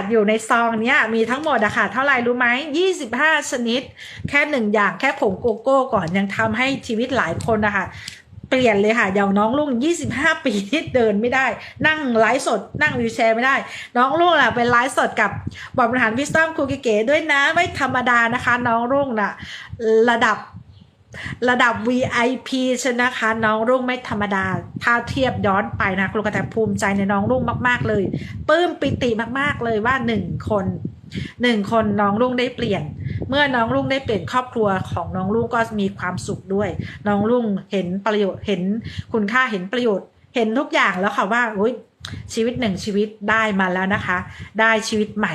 ดอยู่ในซองเนี้ยมีทั้งหมดอะค่ะเท่าไหร่รู้ไหม25ชนิด แค่หนึ่งอย่างแค่ผงโกโก้ก่อนยังทำให้ชีวิตหลายคนนะคะเปลี่ยนเลยค่ะ อย่างน้องลุง 25 ปีที่เดินไม่ได้ นั่งไลฟ์สด นั่งวิวแชร์ไม่ได้ น้องลุงล่ะเป็นไลฟ์สดกับบอร์ดบริหารวิสตอมครูเก๋ด้วยนะ ไม่ธรรมดานะคะ น้องลุงน่ะ ระดับ ระดับ VIP ใช่นะคะ น้องรุ่งไม่ธรรมดา ถ้าเทียบย้อนไปนะครูกระแตภูมิใจในน้องรุ่งมาก ๆ เลยปลื้มปิติมาก ๆ เลยว่าหนึ่งคนหนึ่งคนน้องรุ่งได้เปลี่ยน เมื่อน้องรุ่งได้เปลี่ยนครอบครัวของน้องรุ่งก็มีความสุขด้วย น้องรุ่งเห็นประโยชน์เห็นคุณค่าเห็นประโยชน์ เห็นทุกอย่างแล้วค่ะว่าอุ๊ยชีวิตหนึ่งชีวิตได้มาแล้วนะคะ ได้ชีวิตใหม่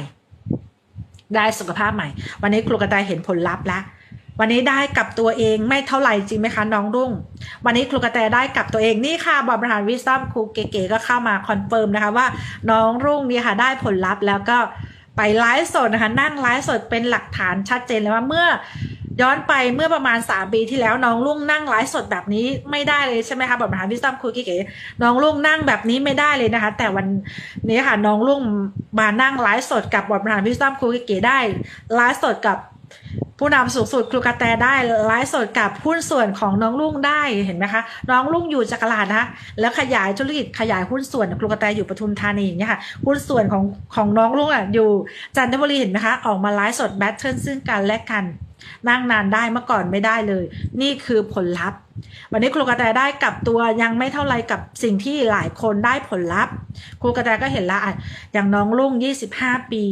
ได้สุขภาพใหม่ วันนี้ครูกระต่ายเห็นผลลัพธ์แล้ว วันนี้ได้กับตัวเองไม่เท่าไหร่จริงไหมคะน้องรุ่ง วันนี้ครูกระแตได้กับตัวเองนี่ค่ะบอร์ดบริหารวิสตัมครูเก๋ๆก็เข้ามาคอนเฟิร์มนะคะว่าน้องรุ่งนี่ค่ะได้ผลลัพธ์แล้วก็ไปไลฟ์สดนะคะนั่งไลฟ์สดเป็นหลักฐานชัดเจนเลยว่าเมื่อย้อนไปเมื่อประมาณ 3 ปีที่แล้วน้องรุ่งนั่งไลฟ์สดแบบนี้ไม่ได้เลยใช่ไหมคะบอร์ดบริหารวิสตัมครูเก๋ๆน้องรุ่งนั่งแบบนี้ไม่ได้เลยนะคะ แต่วันนี้ค่ะน้องรุ่งมานั่งไลฟ์สดกับบอร์ดบริหารวิสตัมครูเก๋ๆได้ไลฟ์สดกับ ผู้นำสูงสุดครูกระแตได้ไลฟ์สดกับหุ้นส่วนของน้องลุงได้เห็นไหมคะ น้องลุงอยู่จักรลาดนะคะแล้วขยายธุรกิจขยายหุ้นส่วนครูกระแตอยู่ปทุมธานีอย่างเงี้ยค่ะหุ้นส่วนของของน้องลุงอะอยู่จันทบุรีเห็นไหมคะออกมาไลฟ์สดแบทเทิลซึ่งกันและกัน นั่งนานได้เมื่อก่อนไม่ได้เลย นี่คือผลลัพธ์ วันนี้ครูกระแตได้กลับตัวยังไม่เท่าไรกับสิ่งที่หลายคนได้ผลลัพธ์ ครูกระแตก็เห็นละอะอย่างน้องลุง25 ปี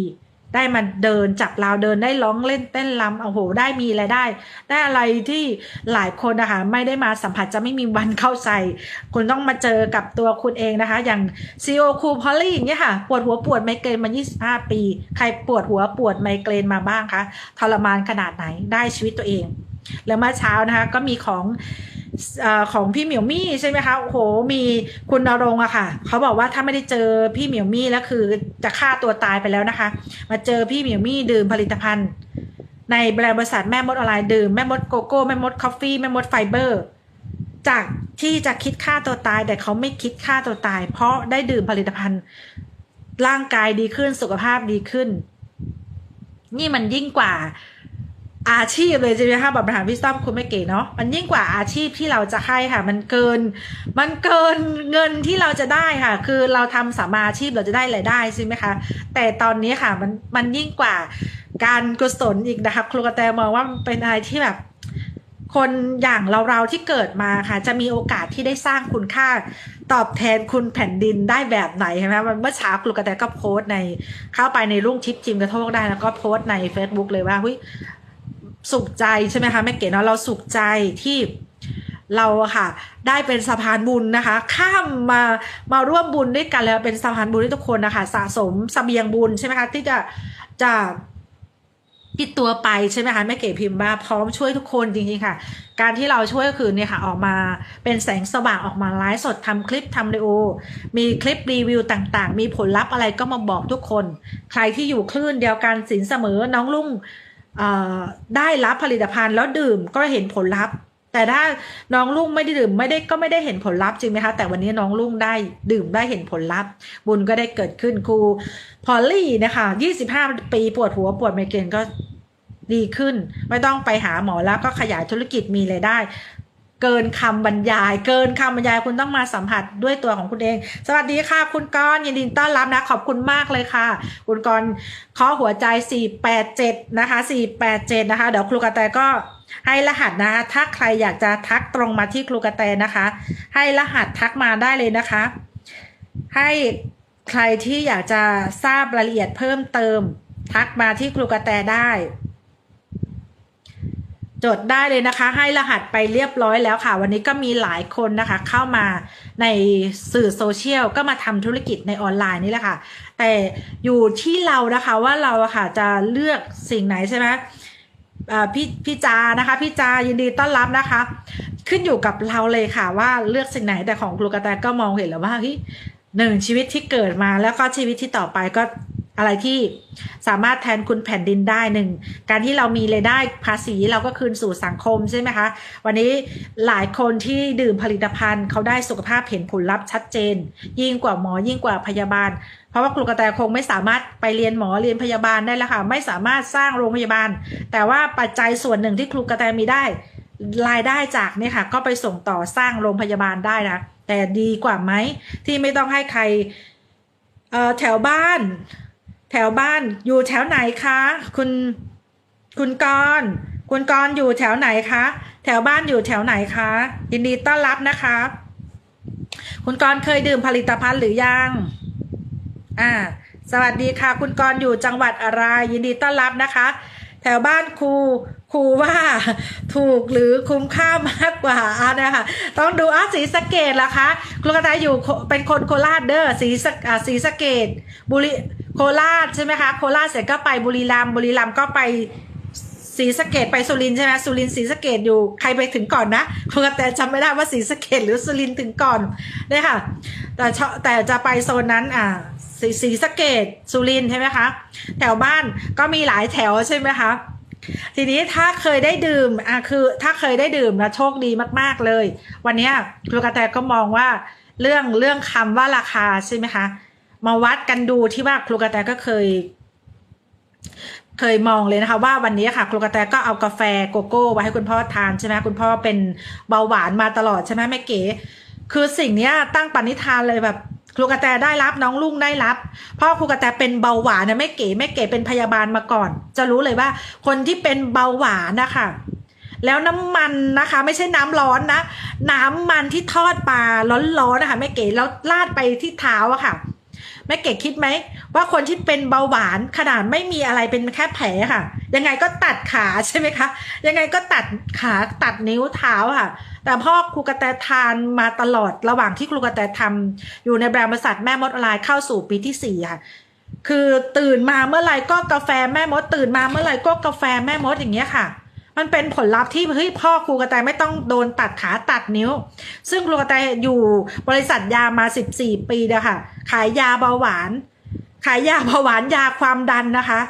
ได้มาเดินจับราวเดินได้ร้องเล่นเต้นรำโอ้โห ได้มีรายได้ ได้อะไรที่หลายคนนะคะไม่ได้มาสัมผัสจะไม่มีวันเข้าใจ คุณต้องมาเจอกับตัวคุณเองนะคะ อย่างซีโอคูพอลลี่อย่างเงี้ยค่ะ ปวดหัวปวดไมเกรนมา 25 ปี ใครปวดหัวปวดไมเกรนมาบ้างคะทรมานขนาดไหนได้ชีวิตตัวเอง แล้วเมื่อเช้านะคะก็มีของ ของพี่เหมียวมี่ใช่ไหมคะโอ้โหมีคุณนรงอะค่ะเขาบอกว่าถ้าไม่ได้เจอพี่เหมียวมี่แล้วคือจะฆ่าตัวตายไปแล้วนะคะ มาเจอพี่เหมียวมี่ดื่มผลิตภัณฑ์ ในแบรนด์บริษัทแม่มดออนไลน์ดื่มแม่มดโกโก้แม่มดคอฟฟี่แม่มดไฟเบอร์จากที่จะคิดฆ่าตัวตายแต่เขาไม่คิดฆ่าตัวตาย เพราะได้ดื่มผลิตภัณฑ์ ร่างกายดีขึ้นสุขภาพดีขึ้น นี่มันยิ่งกว่า อาชีพเลยใช่ไหมคะแบบบริหารวิสตัมคุณไม่เก๋เนาะมันยิ่งกว่าอาชีพที่เราจะให้ค่ะ มันเกิน มันเกินเงินที่เราจะได้ค่ะ คือเราทำสามอาชีพเราจะได้รายได้ใช่ไหมคะแต่ตอนนี้ค่ะมันมันยิ่งกว่าการกุศลอีกนะคะครูกระแตมองว่ามันเป็นอะไรที่แบบคนอย่างเราๆที่เกิดมาค่ะ จะมีโอกาสที่ได้สร้างคุณค่าตอบแทนคุณแผ่นดินได้แบบไหนใช่ไหมมันเมื่อเช้าครูกระแตก็โพสต์ในเข้าไปในรุ่งทิปจิมกระโทกได้แล้วก็โพสต์ใน Facebook เลยว่าเฮ้ย สุขใจใช่ไหมคะแม่เก๋เนาะเราสุขใจที่เราค่ะ ได้เป็นสะพานบุญนะคะ ข้ามมามาร่วมบุญด้วยกันแล้วเป็นสะพานบุญให้ทุกคนนะคะสะสมสเสบียงบุญใช่ไหมคะที่จะจะปิดตัวไปใช่ไหมคะแม่เก๋พิมพ์มาพร้อมช่วยทุกคนจริงๆค่ะ การที่เราช่วยก็คือเนี่ยค่ะออกมาเป็นแสงสว่างออกมาไลฟ์สดทำคลิปทำวิดีโอ มีคลิปรีวิวต่างๆ มีผลลัพธ์อะไรก็มาบอกทุกคน ใครที่อยู่คลื่นเดียวกันสินเสมอน้องลุง ได้รับผลิตภัณฑ์แล้วดื่มก็เห็นผลลัพธ์ แต่ถ้าน้องลุงไม่ได้ดื่มไม่ได้ก็ไม่ได้เห็นผลลัพธ์จริงไหมคะ แต่วันนี้น้องลุงได้ดื่มได้เห็นผลลัพธ์ บุญก็ได้เกิดขึ้นครูพอลลี่นะคะ25ปีปวดหัวปวดไมเกรนก็ดีขึ้น ไม่ต้องไปหาหมอแล้วก็ขยายธุรกิจมีรายได้ เกินคำบรรยาย เกินคำบรรยายคุณต้องมาสัมผัสด้วยตัวของคุณเอง สวัสดีค่ะ คุณกรณ์ยินดีต้อนรับนะ ขอบคุณมากเลยค่ะ คุณกรณ์เคาะหัวใจ 487 นะคะ 487 นะคะ เดี๋ยวครูกระแตก็ให้รหัสนะคะ ถ้าใครอยากจะทักตรงมาที่ครูกระแตนะคะ ให้รหัสทักมาได้เลยนะคะ ให้ใครที่อยากจะทราบรายละเอียดเพิ่มเติม ทักมาที่ครูกระแตได้ จดได้เลยนะคะ ให้รหัสไปเรียบร้อยแล้วค่ะ วันนี้ก็มีหลายคนนะคะ เข้ามาในสื่อโซเชียลก็มาทำธุรกิจในออนไลน์นี่แหละค่ะ แต่อยู่ที่เรานะคะว่าเราอะค่ะจะเลือกสิ่งไหนใช่ไหมพี่พี่จานะคะพี่จายินดีต้อนรับนะคะ ขึ้นอยู่กับเราเลยค่ะว่าเลือกสิ่งไหนแต่ของครูกระแตก็มองเห็นแล้วว่าเฮ้ยหนึ่งชีวิตที่เกิดมาแล้วก็ชีวิตที่ต่อไปก็ อะไรที่สามารถแทนคุณแผ่นดินได้หนึ่งการที่เรามีรายได้ภาษีเราก็คืนสู่สังคมใช่ไหมคะ วันนี้หลายคนที่ดื่มผลิตภัณฑ์เขาได้สุขภาพเห็นผลลัพธ์ชัดเจน ยิ่งกว่าหมอยิ่งกว่าพยาบาล เพราะว่าครูกระแตคงไม่สามารถไปเรียนหมอเรียนพยาบาลได้แล้วค่ะไม่สามารถสร้างโรงพยาบาล แต่ว่าปัจจัยส่วนหนึ่งที่ครูกระแตมีได้ รายได้จากเนี่ยค่ะก็ไปส่งต่อสร้างโรงพยาบาลได้นะแต่ดีกว่าไหมที่ไม่ต้องให้ใครแถวบ้าน แถวบ้านอยู่แถวไหนคะ คุณคุณกรคุณกรอยู่แถวไหนคะ แถวบ้านอยู่แถวไหนคะ ยินดีต้อนรับนะคะ คุณกรเคยดื่มผลิตภัณฑ์หรือยังอ่าสวัสดีค่ะ คุณกรอยู่จังหวัดอะไร ยินดีต้อนรับนะคะ แถวบ้านครูครูว่าถูกหรือคุ้มค่ามากกว่าอะนะคะต้องดูอ้าสีสเกดล่ะคะครูกระตายอยู่เป็นคนโคราชเด้อสีสสีสเกดบุรี โคราชใช่ไหมคะ โคราชเสร็จก็ไปบุรีรัมย์บุรีรัมย์ก็ไปศรีสะเกดไปสุรินใช่ไหมสุรินทร์ศรีสะเกดอยู่ใครไปถึงก่อนนะครูกระแต่จำไม่ได้ว่าศรีสะเกดหรือสุรินถึงก่อนเนี่ยค่ะ แต่แต่จะไปโซนนั้นอ่าศรีสะเกดสุรินใช่ไหมคะแถวบ้านก็มีหลายแถวใช่ไหมคะทีนี้ถ้าเคยได้ดื่มอะคือถ้าเคยได้ดื่มนะโชคดีมาก ๆเลย วันนี้ครูกระแตก็มองว่าเรื่องเรื่องคำว่าราคาใช่ไหมคะ มาวัดกันดูที่ว่าครูกระแตก็เคย เคยมองเลยนะคะ ว่าวันนี้ค่ะ ครูกระแตก็เอากาแฟโกโก้ไว้ให้คุณพ่อทานใช่ไหมคุณพ่อเป็นเบาหวานมาตลอดใช่ไหมแม่เก๋คือสิ่งเนี้ยตั้งปณิธานเลยแบบครูกระแตได้รับน้องลุงได้รับพ่อครูกระแตเป็นเบาหวานนะแม่เก๋แม่เก๋เป็นพยาบาลมาก่อน จะรู้เลยว่า คนที่เป็นเบาหวานนะคะแล้วน้ำมันนะคะ ไม่ใช่น้ำร้อนนะ น้ำมันที่ทอดปลาร้อนๆนะคะแม่เก๋แล้วลาดไปที่เท้าอะค่ะ แม่เก๋คิดไหมว่าคนที่เป็นเบาหวานขนาดไม่มีอะไรเป็นแค่แผลค่ะ ยังไงก็ตัดขาใช่ไหมคะ ยังไงก็ตัดขาตัดนิ้วเท้าค่ะ แต่พ่อครูกระแตทานมาตลอดระหว่างที่ครูกระแตทำอยู่ในแบรนด์บริษัทแม่มดออนไลน์เข้าสู่ปีที่สี่ค่ะคือตื่นมาเมื่อไหร่ก็กาแฟแม่มดตื่นมาเมื่อไหร่ก็กาแฟแม่มดอย่างเงี้ยค่ะ มันเป็นผลลัพธ์ที่เฮ้ยพ่อครูกระแตไม่ต้องโดนตัดขาตัดนิ้ว ซึ่งครูกระแตอยู่บริษัทยามา14ปีเะคะ ขายยาเบาหวาน ขายยาเบาหวานยาความดันนะคะ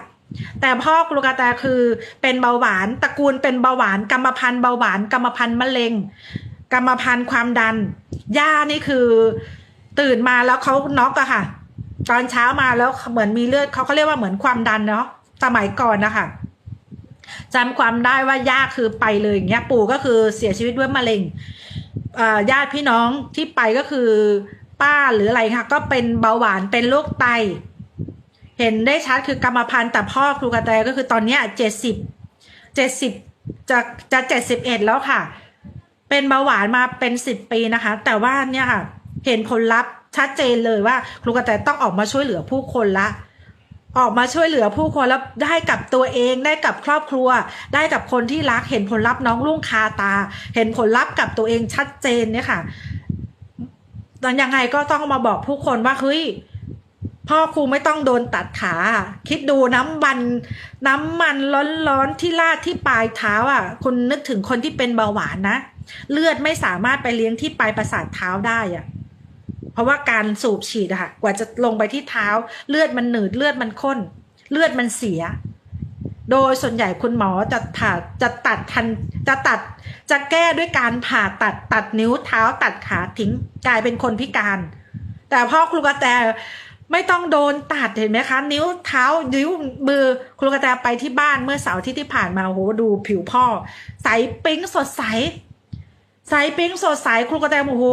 แต่พ่อครูกระแตคือเป็นเบาหวานตระกูลเป็นเบาหวานกรรมพันธุ์เบาหวานกรรมพันธุ์มะเร็ง กรรมพันธุ์ความดันย่านี่คือตื่นมาแล้วเขาน็อกอะค่ะ ตอนเช้ามาแล้วเหมือนมีเลือดเขาเขาเรียกว่าเหมือนความดันเนาะสมัยก่อนนะคะ จำความได้ว่าย่าคือไปเลยอย่างเงี้ยปู่ก็คือเสียชีวิตด้วยมะเร็งญาติพี่น้องที่ไปก็คือป้าหรืออะไรค่ะ ก็เป็นเบาหวานเป็นโรคไต เห็นได้ชัดคือกรรมพันธุ์แต่พ่อครูกระแตก็คือตอนเนี้ยเจ็ดสิบเจ็ดสิบจะจะเจ็ดสิบเอ็ดแล้วค่ะ เป็นเบาหวานมาเป็นสิบปีนะคะ แต่ว่าเนี่ยค่ะ เห็นผลลัพธ์ชัดเจนเลยว่าครูกระแตต้องออกมาช่วยเหลือผู้คนละ ออกมาช่วยเหลือผู้คนแล้วได้กับตัวเองได้กับครอบครัว ได้กับคนที่รักเห็นผลลัพธ์น้องรุ่งคาตา เห็นผลลัพธ์กับตัวเองชัดเจนเนี่ยค่ะตอนยังไงก็ต้องมาบอกผู้คนว่าเฮ้ยพ่อครูไม่ต้องโดนตัดขา คิดดูน้ำมันน้ำมันร้อนๆที่ลาดที่ปลายเท้าอะคุณนึกถึงคนที่เป็นเบาหวานนะ เลือดไม่สามารถไปเลี้ยงที่ปลายประสาทเท้าได้อะ เพราะว่าการสูบฉีดอะค่ะกว่าจะลงไปที่เท้า เลือดมันหนืดเลือดมันข้น เลือดมันเสีย โดยส่วนใหญ่คุณหมอจะผ่าจะตัดทันจะตัดจะแก้ด้วยการผ่าตัดตัดนิ้วเท้าตัดขาทิ้งกลายเป็นคนพิการ แต่พ่อครูกระแตไม่ต้องโดนตัดเห็นไหมคะ นิ้วเท้านิ้วมือครูกระแตไปที่บ้านเมื่อเสาร์อาที่ที่ผ่านมาโอ้โหดูผิวพ่อ ใสปิ๊งสดใส ใสปิ๊งสดใสครูกระแตโอ้โห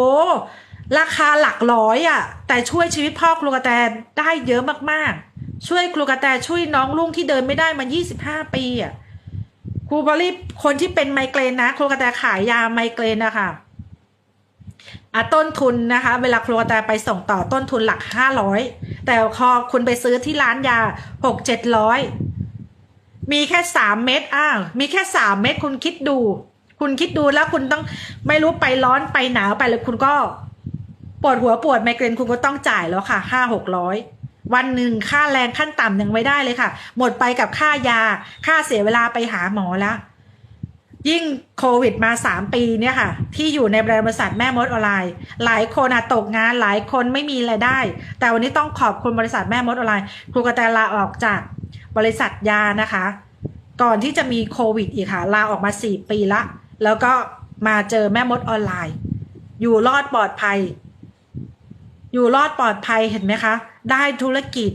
ราคาหลักร้อยอะ่ะ แต่ช่วยชีวิตพ่อครูกระแตได้เยอะมากๆ ช่วยครูกระแตช่วยน้องลุงที่เดินไม่ได้มา 25 ปีอะ่ะครูบรี่คนที่เป็นไมเกรนนะ ครูกระแตขายยาไมเกรนนะคะอะต้นทุนนะคะ เวลาครูกระแตไปส่งต่อต้นทุนหลัก 500 แต่พอคุณไปซื้อที่ร้านยา 6 700 มีแค่ 3 เม็ดอ้าวมีแค่ 3 เม็ดคุณคิดดู คุณคิดดูแล้วคุณต้องไม่รู้ไปร้อนไปหนาวไปเลยคุณก็ ปวดหัวปวดไมเกรนคุณก็ต้องจ่ายแล้วค่ะห้าหกร้อยวันหนึ่งค่าแรงขั้นต่ำยังไม่ได้เลยค่ะ หมดไปกับค่ายา ค่าเสียเวลาไปหาหมอแล้ว ยิ่งโควิดมา3ปีเนี่ยค่ะ ที่อยู่ในบริษัทแม่มดออนไลน์ หลายคนอะตกงานหลายคนไม่มีรายได้ แต่วันนี้ต้องขอบคุณบริษัทแม่มดออนไลน์ครูกระแตลาออกจากบริษัทยานะคะ ก่อนที่จะมีโควิดอีกค่ะลาออกมา4ปีละ แล้วก็มาเจอแม่มดออนไลน์ อยู่รอดปลอดภัย อยู่รอดปลอดภัยเห็นไหมคะ ได้ธุรกิจ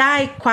ได้ความ